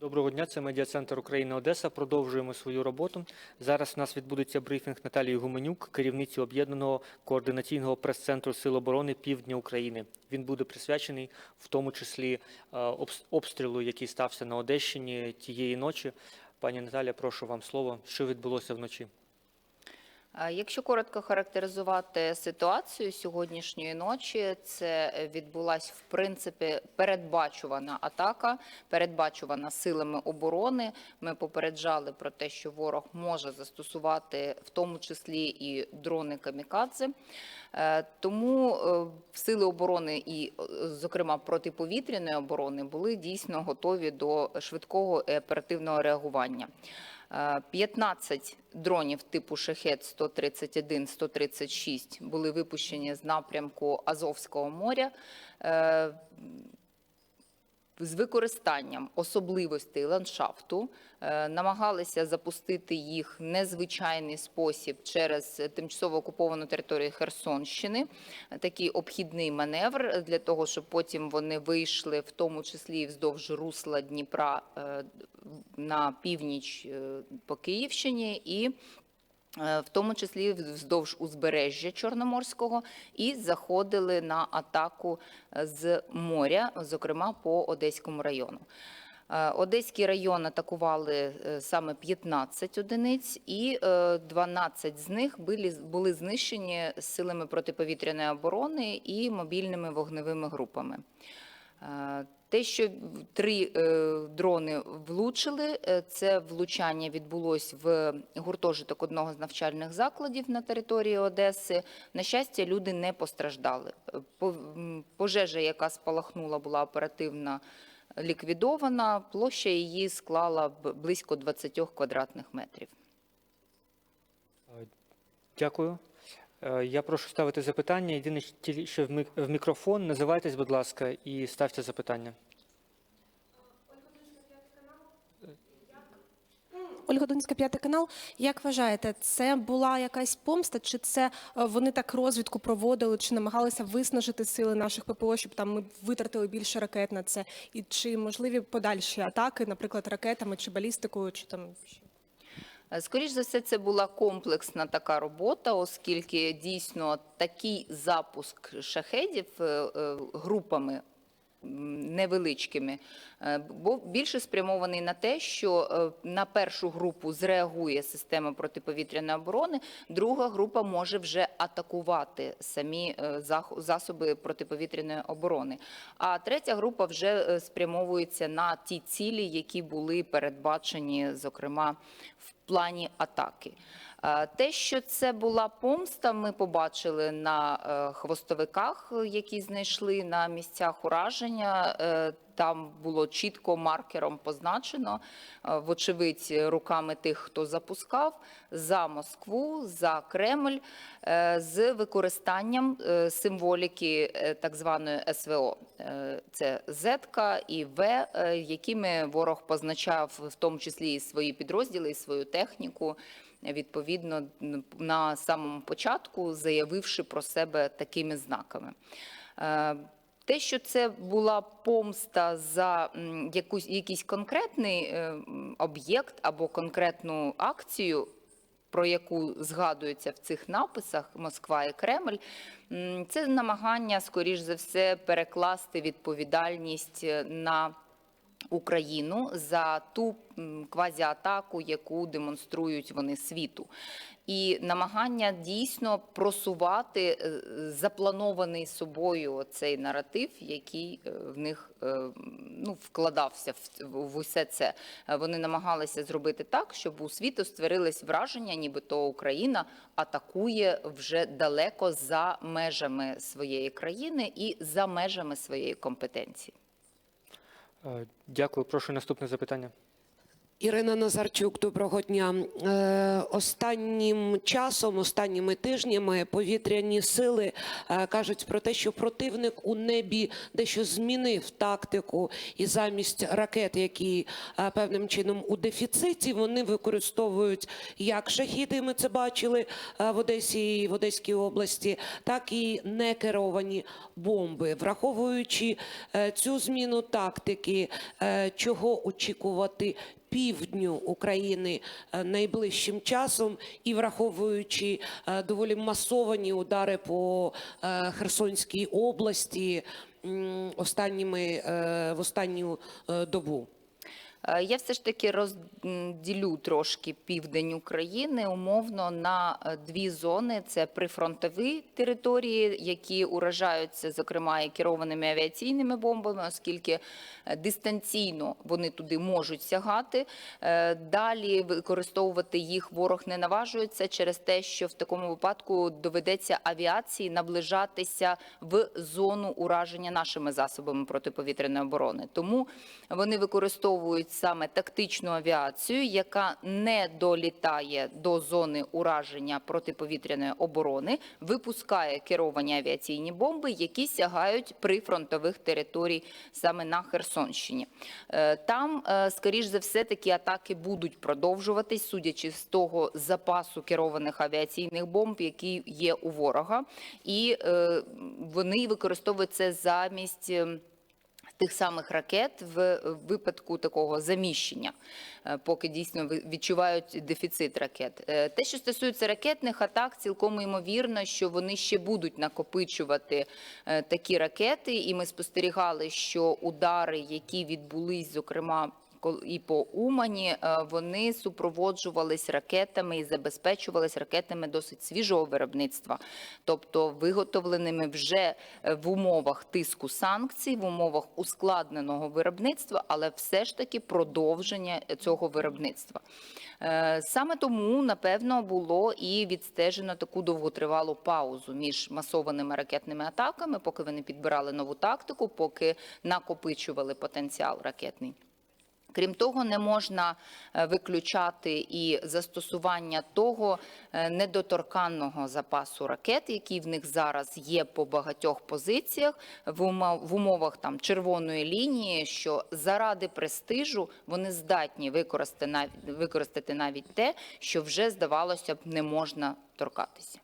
Доброго дня, це медіа-центр України Одеса. Продовжуємо свою роботу. Зараз у нас відбудеться брифінг Наталії Гуменюк, керівниці об'єднаного координаційного прес-центру Сил оборони Півдня України. Він буде присвячений в тому числі е, обстрілу, який стався на Одещині тієї ночі. Пані Наталя, прошу вам слово. Що відбулося вночі? Якщо коротко характеризувати ситуацію сьогоднішньої ночі, це відбулася в принципі передбачувана атака, передбачувана силами оборони. Ми попереджали про те, що ворог може застосувати в тому числі і дрони камікадзе. Е, Тому е, сили оборони і, е, зокрема, протиповітряної оборони були дійсно готові до швидкого і оперативного реагування. Е, 15 дронів типу шахет 131 136 були випущені з напрямку Азовського моря. З використанням особливостей ландшафту е, намагалися запустити їх незвичайний спосіб через тимчасово окуповану територію Херсонщини. Такий обхідний маневр для того, щоб потім вони вийшли, в тому числі вздовж русла Дніпра е, на північ е, по Київщині і в тому числі вздовж узбережжя Чорноморського, і заходили на атаку е, з моря, зокрема по Одеському району. Е, Одеський район атакували е, саме 15 одиниць, і е, 12 з них були знищені силами протиповітряної оборони і мобільними вогневими групами. Е, Те, що три е, дрони влучили, е, це влучання відбулось в гуртожиток одного з навчальних закладів на території Одеси. На щастя, люди не постраждали. По- Пожежа, яка спалахнула, була оперативно ліквідована. Площа її склала близько 20 квадратних метрів. Дякую. Е, Я прошу ставити запитання. Єдине, що в мік- мікрофон називайтесь, будь ласка, і ставте запитання. Ольга Дунська, п'ятий канал. Як вважаєте, це була якась помста, чи це е, вони так розвідку проводили, чи намагалися виснажити сили наших ППО, щоб там ми витратили більше ракет на це? І чи можливі подальші атаки, наприклад, ракетами чи балістикою, чи там Е, за все, це була комплексна така робота, оскільки дійсно такий запуск шахедів е, е, групами невеличкими, був більше спрямований на те, що на першу групу зреагує система протиповітряної оборони, друга група може вже атакувати самі засоби протиповітряної оборони. А третя група вже спрямовується на ті цілі, які були передбачені, зокрема, в плані атаки. Е, Те, що це була помста, ми побачили на е, хвостовиках, е, які знайшли на місцях ураження. Там було чітко маркером позначено, е, вочевидь, руками тих, хто запускав, за Москву, за Кремль, е, з використанням е, символіки так званої СВО. Це Зетка і В, якими ворог позначав в тому числі і свої підрозділи, і свою техніку відповідно на самому початку, заявивши про себе такими знаками. Те, що це була помста за якусь, якийсь конкретний е, об'єкт або конкретну акцію, про яку згадується в цих написах Москва і Кремль, це намагання, скоріш за все, перекласти відповідальність е, на Україну за ту квазіатаку, яку демонструють вони світу. І намагання дійсно просувати е, запланований собою цей наратив, який е, в них е, ну, вкладався в, усе це. Вони намагалися зробити так, щоб у світу створилось враження, нібито Україна атакує вже далеко за межами своєї країни і за межами своєї компетенції. Е, Дякую. Прошу наступне запитання. Ірина Назарчук, доброго дня. Е, Останнім часом, останніми тижнями повітряні сили е, кажуть про те, що противник у небі дещо змінив тактику, і замість ракет, які е, певним чином у дефіциті, вони використовують як шахіди. Ми це бачили в Одесі і в Одеській області, так і некеровані бомби, враховуючи цю зміну тактики, чого очікувати півдню України е, найближчим часом і враховуючи е, доволі масовані удари по е, Херсонській області останніми в останню добу. Е, Я все ж таки розділю трошки південь України умовно на е, дві зони: це прифронтові території, які уражаються, зокрема, і керованими авіаційними бомбами, оскільки е, дистанційно вони туди можуть сягати. Далі використовувати їх ворог не наважується через те, що в такому випадку доведеться авіації наближатися в зону ураження нашими засобами протиповітряної оборони. Тому вони використовують саме тактичну авіацію, яка не долітає до зони ураження протиповітряної оборони, випускає керовані авіаційні бомби, які сягають прифронтових територій саме на Херсонщині. Е, Там, е, скоріш за все, такі атаки будуть продовжуватись, судячи з того запасу керованих авіаційних бомб, який є у ворога, і е, вони використовують це замість. Тих самих ракет в випадку такого заміщення, е, поки дійсно відчувають дефіцит ракет. Е, Те, що стосується ракетних атак, цілком ймовірно, що вони ще будуть накопичувати е, такі ракети, і ми спостерігали, що удари, які відбулись, зокрема. І по Умані е, вони супроводжувались ракетами і забезпечувались ракетами досить свіжого виробництва, тобто виготовленими вже е, в умовах тиску санкцій, в умовах ускладненого виробництва, але все ж таки продовження цього виробництва. Е, Саме тому, напевно, було і відстежено таку довготривалу паузу між масованими ракетними атаками, поки вони підбирали нову тактику, поки накопичували потенціал ракетний. Крім того, не можна е, виключати і застосування того е, недоторканного запасу ракет, який в них зараз є по багатьох позиціях в умов- в умовах там червоної лінії, що заради престижу вони здатні використати навіть те, що вже здавалося б не можна торкатися.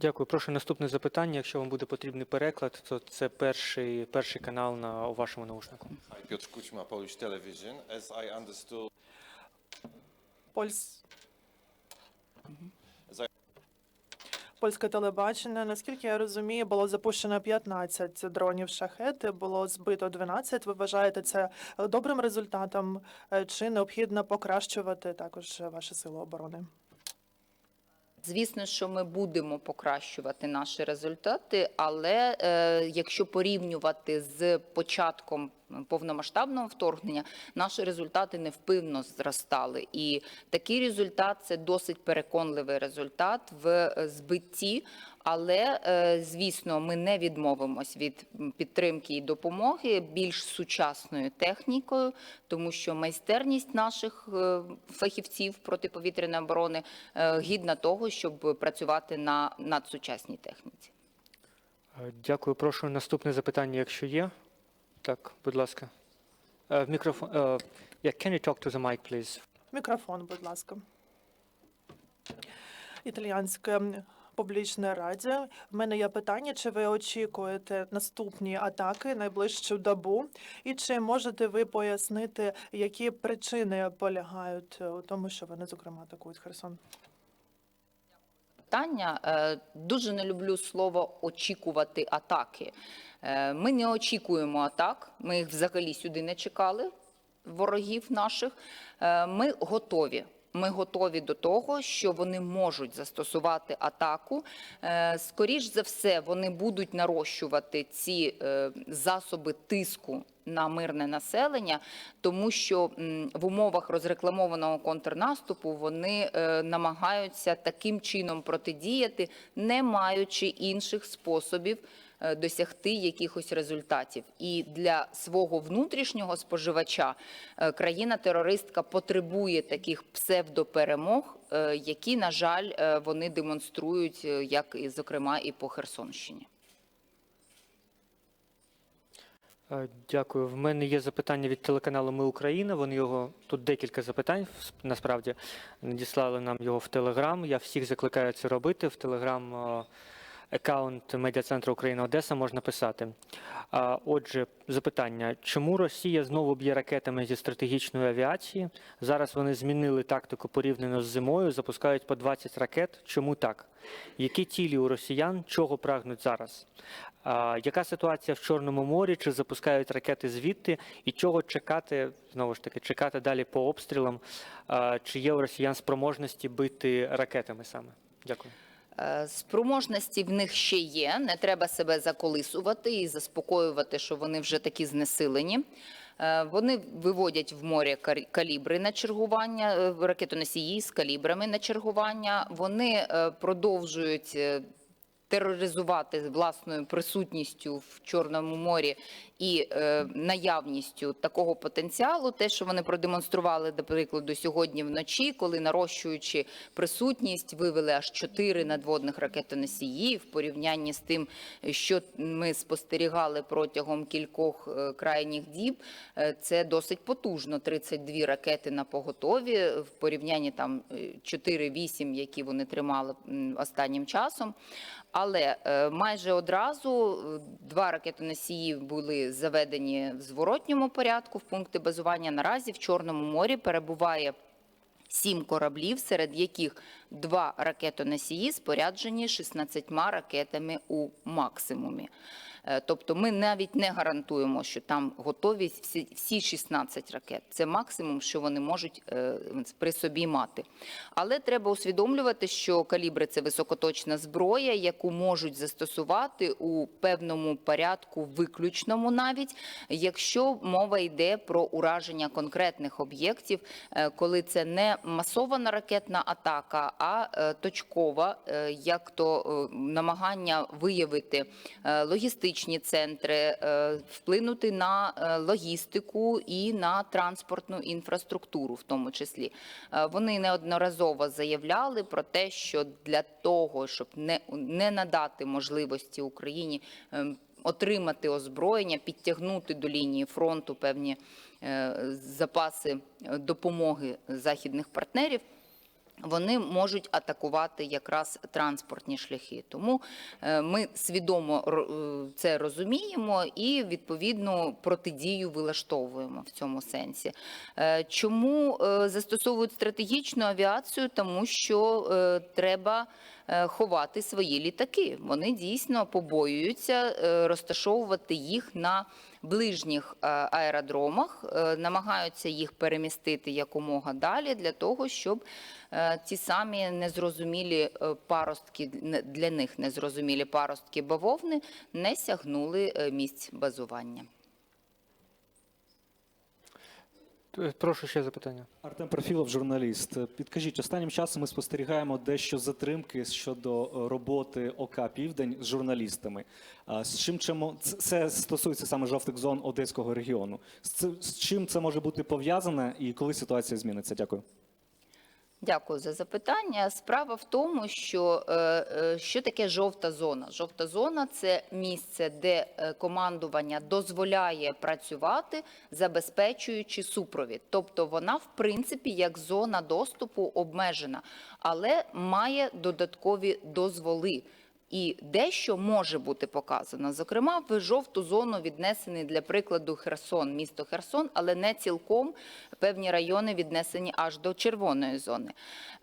Дякую. Прошу наступне запитання. Якщо вам буде потрібний переклад, то це перший, перший канал на у вашому наушнику. Piotr Kućma, Polish Television. As I understood, Польс... Польське телебачення, наскільки я розумію, було запущено 15 дронів шахет, було збито 12. Ви вважаєте це добрим результатом? Е, Чи необхідно покращувати також ваші сили оборони? Звісно, що ми будемо покращувати наші результати, але е, якщо порівнювати з початком повномасштабного вторгнення, наші результати невпинно зростали. І такий результат це досить переконливий результат в е, збитті. Але е, звісно, ми не відмовимось від підтримки і допомоги більш сучасною технікою, тому що майстерність наших е, фахівців протиповітряної оборони гідна того, щоб працювати на надсучасній техніці. Дякую. Прошу наступне запитання, якщо є. Так, будь ласка. Е, В мікрофон. е, Yeah, can you talk to the mic, please? Мікрофон, будь ласка. Італіянське публічне радіо. В мене є питання, чи ви очікуєте наступні атаки найближчу добу? І чи можете ви пояснити, які причини полягають у тому, що вони, зокрема, атакують Херсон? Питання. Е, Дуже не люблю слово очікувати атаки. Е, Ми не очікуємо атак. Ми їх взагалі сюди не чекали, ворогів наших. Е, Ми готові. Ми готові до того, що вони можуть застосувати атаку. Е, Скоріш за все, вони будуть нарощувати ці е, засоби тиску на мирне населення, тому що в умовах розрекламованого контрнаступу вони е, намагаються таким чином протидіяти, не маючи інших способів досягти якихось результатів. І для свого внутрішнього споживача е, країна-терористка потребує таких псевдоперемог, е, які, на жаль, е, вони демонструють, е, як і зокрема і по Херсонщині. Е, Дякую. В мене є запитання від телеканалу Ми Україна. Вони його тут декілька запитань. Насправді надіслали нам його в Телеграм. Я всіх закликаю це робити. В Телеграм е, аккаунт медіа центру Україна Одеса можна писати. Отже, запитання: чому Росія знову б'є ракетами зі стратегічної авіації? Зараз вони змінили тактику порівняно з зимою, запускають по 20 ракет. Чому так? Які цілі у росіян? Чого прагнуть зараз? Яка ситуація в Чорному морі? Чи запускають ракети звідти? І чого чекати знову ж таки, чекати далі по обстрілам? Чи є у росіян спроможності бити ракетами саме? Дякую. Е, Спроможності в них ще є. Не треба себе заколисувати і заспокоювати, що вони вже такі знесилені. Е, Вони виводять в море калібри на чергування, е, ракетоносії з калібрами на чергування. Вони продовжують тероризувати власною присутністю в Чорному морі і е, наявністю такого потенціалу, те, що вони продемонстрували, до прикладу, сьогодні вночі, коли нарощуючи присутність, вивели аж чотири надводних ракетоносії в порівнянні з тим, що ми спостерігали протягом кількох е, крайніх діб. Е, Це досить потужно. 32 ракети на поготові в порівнянні там е, 4-8, які вони тримали останнім часом. Але е, майже одразу е, два ракетоносії були заведені в зворотньому порядку в пункти базування. Наразі в Чорному морі перебуває сім кораблів, серед яких два ракетоносії споряджені 16 ракетами у максимумі. Е, Тобто ми навіть не гарантуємо, що там готові всі, всі 16 ракет. Це максимум, що вони можуть е, при собі мати. Але треба усвідомлювати, що калібри це високоточна зброя, яку можуть застосувати у певному порядку, виключному навіть, якщо мова йде про ураження конкретних об'єктів, е, коли це не масована ракетна атака, а точкова, як то намагання виявити е, логістичні центри, е, вплинути на е, логістику і на транспортну інфраструктуру, в тому числі. Е, Вони неодноразово заявляли про те, що для того, щоб не, не надати можливості Україні ем, отримати озброєння, підтягнути до лінії фронту певні запаси допомоги західних партнерів. Вони можуть атакувати якраз транспортні шляхи. Тому е, ми свідомо е, це розуміємо і відповідно протидію вилаштовуємо в цьому сенсі. Е, Чому застосовують стратегічну авіацію? Тому що треба ховати свої літаки. Вони дійсно побоюються е, розташовувати їх на ближніх е, аеродромах, е, намагаються їх перемістити якомога далі для того, щоб е, ті самі незрозумілі е, паростки для них незрозумілі паростки бавовни не сягнули е, місць базування. Прошу ще запитання. Артем Профілов, журналіст. Підкажіть, останнім часом ми спостерігаємо дещо затримки щодо е, роботи ОК Південь з журналістами. З чим чому це стосується саме жовтих зон Одеського регіону? З чим це може бути пов'язане і коли ситуація зміниться? Дякую. Дякую за запитання. Справа в тому, що е, е, що таке жовта зона? Жовта зона це місце, де е, командування дозволяє працювати, забезпечуючи супровід. Тобто вона, в принципі, як зона доступу обмежена, але має додаткові дозволи. І дещо може бути показано. Зокрема, в жовту зону віднесений для прикладу Херсон, місто Херсон, але не цілком певні райони віднесені аж до червоної зони.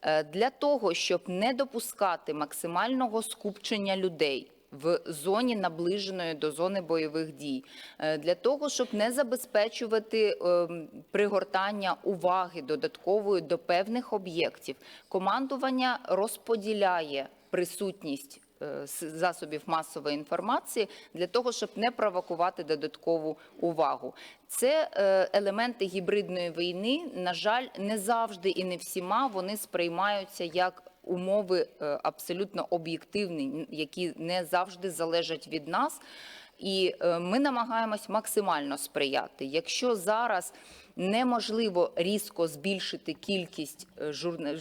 Е, Для того, щоб не допускати максимального скупчення людей. В зоні наближеної до зони бойових дій Е, для того, щоб не забезпечувати ем, пригортання уваги додаткової до певних об'єктів, командування розподіляє присутність засобів масової інформації для того, щоб не провокувати додаткову увагу. Це е, елементи гібридної війни. На жаль, не завжди і не всіма вони сприймаються як умови е, абсолютно об'єктивні, які не завжди залежать від нас. І е, ми намагаємось максимально сприяти. Якщо зараз неможливо різко збільшити кількість е, журна...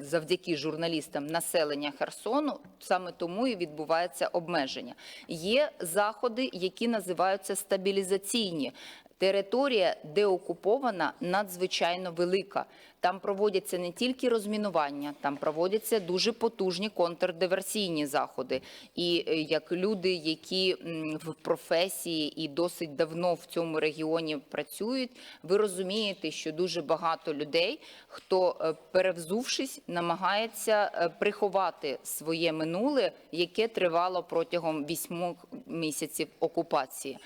завдяки журналістам населення Херсону, саме тому і відбувається обмеження. Є заходи, які називаються стабілізаційні. Територія, де окупована, надзвичайно велика. Там проводяться не тільки розмінування, там проводяться дуже потужні контрдиверсійні заходи. І е, як люди, які в професії і досить давно в цьому регіоні працюють, ви розумієте, що дуже багато людей, хто е, перевзувшись, намагається е, приховати своє минуле, яке тривало протягом вісьми місяців окупації.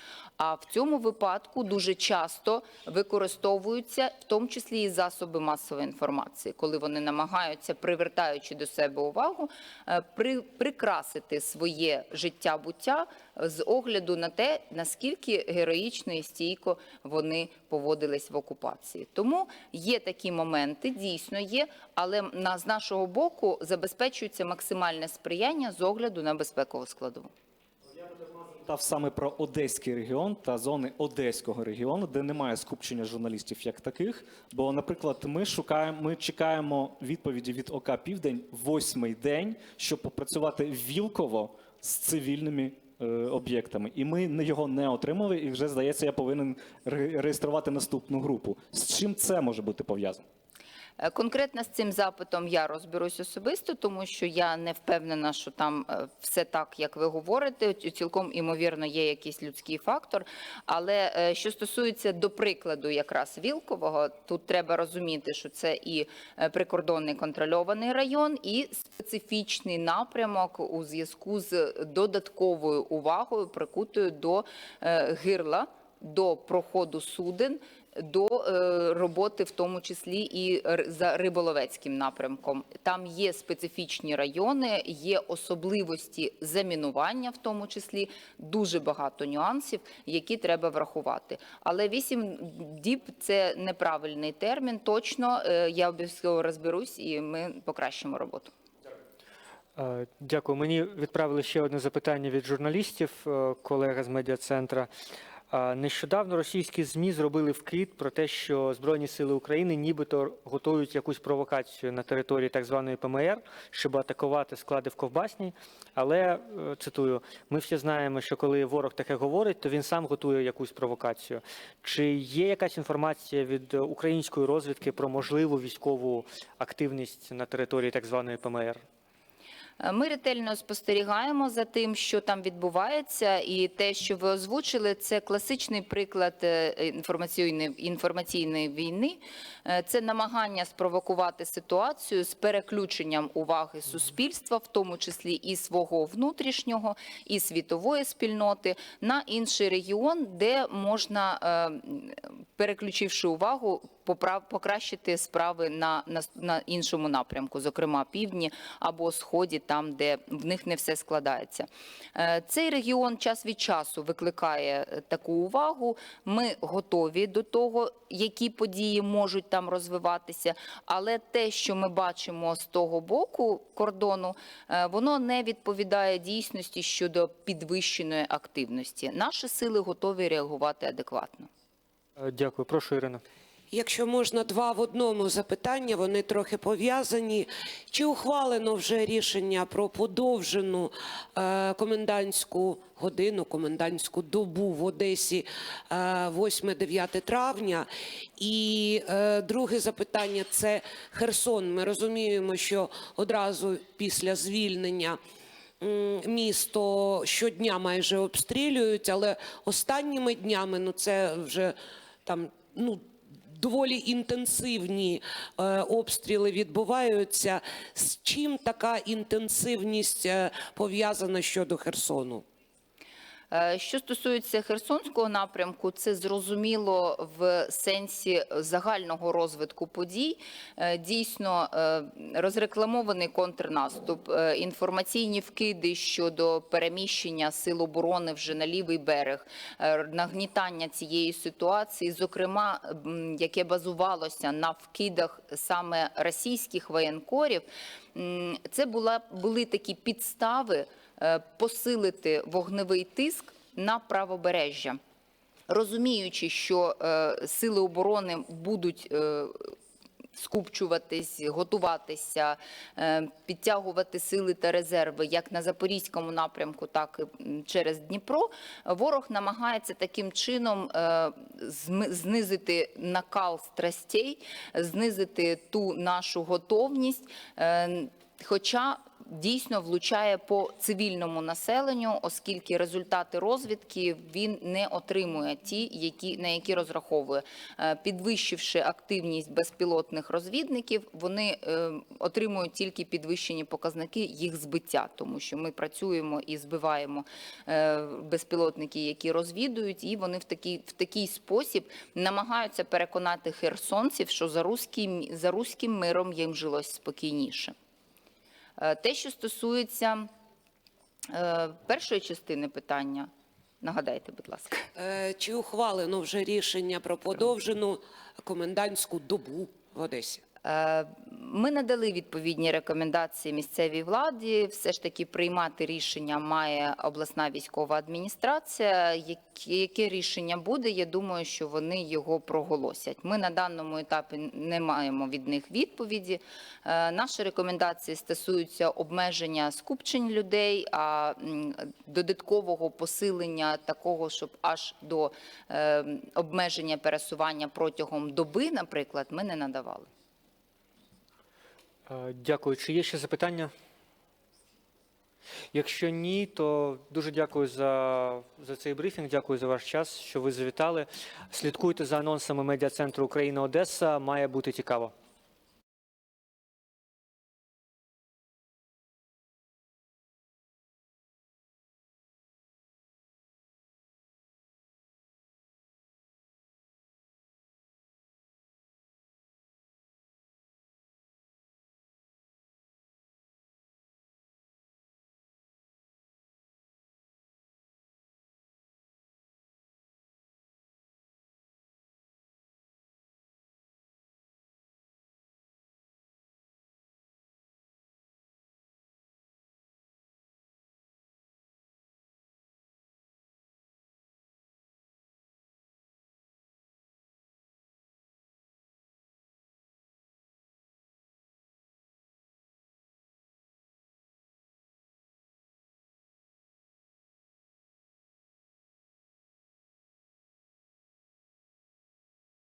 А в цьому випадку дуже часто використовуються в тому числі і засоби масової інформації, коли вони намагаються, привертаючи до себе увагу, е, при, прикрасити своє життя буття з огляду на те, наскільки героїчно і стійко вони поводились в окупації. Тому є такі моменти, дійсно є, але на, з нашого боку забезпечується максимальне сприяння з огляду на безпекову складову. Питав саме про Одеський регіон та зони Одеського регіону, де немає скупчення журналістів як таких. Бо, наприклад, ми шукаємо, ми чекаємо відповіді від ОК Південь восьмий день, щоб попрацювати вілково з цивільними е, об'єктами. І ми його не отримали, і вже здається, я повинен ре- реєструвати наступну групу. З чим це може бути пов'язано? Е, Конкретно з цим запитом я розберусь особисто, тому що я не впевнена, що там е, все так, як ви говорите. Цілком імовірно є якийсь людський фактор. Але е, що стосується до прикладу, якраз Вілкового, тут треба розуміти, що це і прикордонний контрольований район, і специфічний напрямок у зв'язку з додатковою увагою, прикутою до гирла, до проходу суден до е, роботи, в тому числі і за риболовецьким напрямком. Там є специфічні райони, є особливості замінування, в тому числі дуже багато нюансів, які треба врахувати. Але 8 діб це неправильний термін. Точно е, я обов'язково розберусь і ми покращимо роботу. Е, Дякую. Мені відправили ще одне запитання від журналістів, колега з медіа-центра. Е, Нещодавно російські ЗМІ зробили вкид про те, що Збройні сили України нібито готують якусь провокацію на території так званої ПМР, щоб атакувати склади в Ковбасній. Але е, цитую: ми всі знаємо, що коли ворог таке говорить, то він сам готує якусь провокацію. Чи є якась інформація від української розвідки про можливу військову активність на території так званої ПМР? Е, Ми ретельно спостерігаємо за тим, що там відбувається, і те, що ви озвучили, це класичний приклад е, інформаційної інформаційної війни. Е, Це намагання спровокувати ситуацію з переключенням уваги суспільства, в тому числі і свого внутрішнього, і світової спільноти, на інший регіон, де можна, переключивши увагу, покращити справи на, на, на іншому напрямку, зокрема півдні або сході, там де в них не все складається. Е, Цей регіон час від часу викликає е, таку увагу. Ми готові до того, які події можуть там розвиватися. Але те, що ми бачимо з того боку кордону, е, воно не відповідає дійсності щодо підвищеної активності. Наші сили готові реагувати адекватно. Дякую. Прошу, Ірина. Якщо можна два в одному запитання, вони трохи пов'язані. Чи ухвалено вже рішення про подовжену е, комендантську годину, комендантську добу в Одесі е, 8-9 травня? І е, друге запитання це Херсон. Ми розуміємо, що одразу після звільнення. Місто щодня майже обстрілюють, але останніми днями ну це вже там ну доволі інтенсивні е, обстріли відбуваються. З чим така інтенсивність е, пов'язана щодо Херсону? Е, Що стосується Херсонського напрямку, це зрозуміло в сенсі загального розвитку подій. Е, Дійсно, е, розрекламований контрнаступ, інформаційні вкиди щодо переміщення сил оборони вже на лівий берег, нагнітання цієї ситуації, зокрема, яке базувалося на вкидах саме російських воєнкорів, це була були такі підстави посилити вогневий тиск на правобережжя. Розуміючи, що е, сили оборони будуть е, скупчуватись, готуватися, е, підтягувати сили та резерви як на запорізькому напрямку, так і через Дніпро. Ворог намагається таким чином е, знизити накал страстей, знизити ту нашу готовність. е, Хоча дійсно влучає по цивільному населенню, оскільки результати розвідки він не отримує ті, які на які розраховує, Е, підвищивши активність безпілотних розвідників, вони е, отримують тільки підвищені показники їх збиття, тому що ми працюємо і збиваємо е, безпілотники, які розвідують, і вони в такий в такий спосіб намагаються переконати херсонців, що за руським за руським миром їм жилось спокійніше. Е, Те, що стосується е, першої частини питання, нагадайте, будь ласка. Е, Чи ухвалено вже рішення про подовжену комендантську добу в Одесі? Ми надали відповідні рекомендації місцевій владі. Все ж таки приймати рішення має обласна військова адміністрація. Яке, яке рішення буде? Я думаю, що вони його проголосять. Ми на даному етапі не маємо від них відповіді. Е, Наші рекомендації стосуються обмеження скупчень людей, а додаткового посилення такого, щоб аж до е, обмеження пересування протягом доби, наприклад, ми не надавали. Е, Дякую. Чи є ще запитання? Якщо ні, то дуже дякую за, за цей брифінг. Дякую за ваш час, що ви завітали. Слідкуйте за анонсами медіа центру Україна Одеса. Має бути цікаво.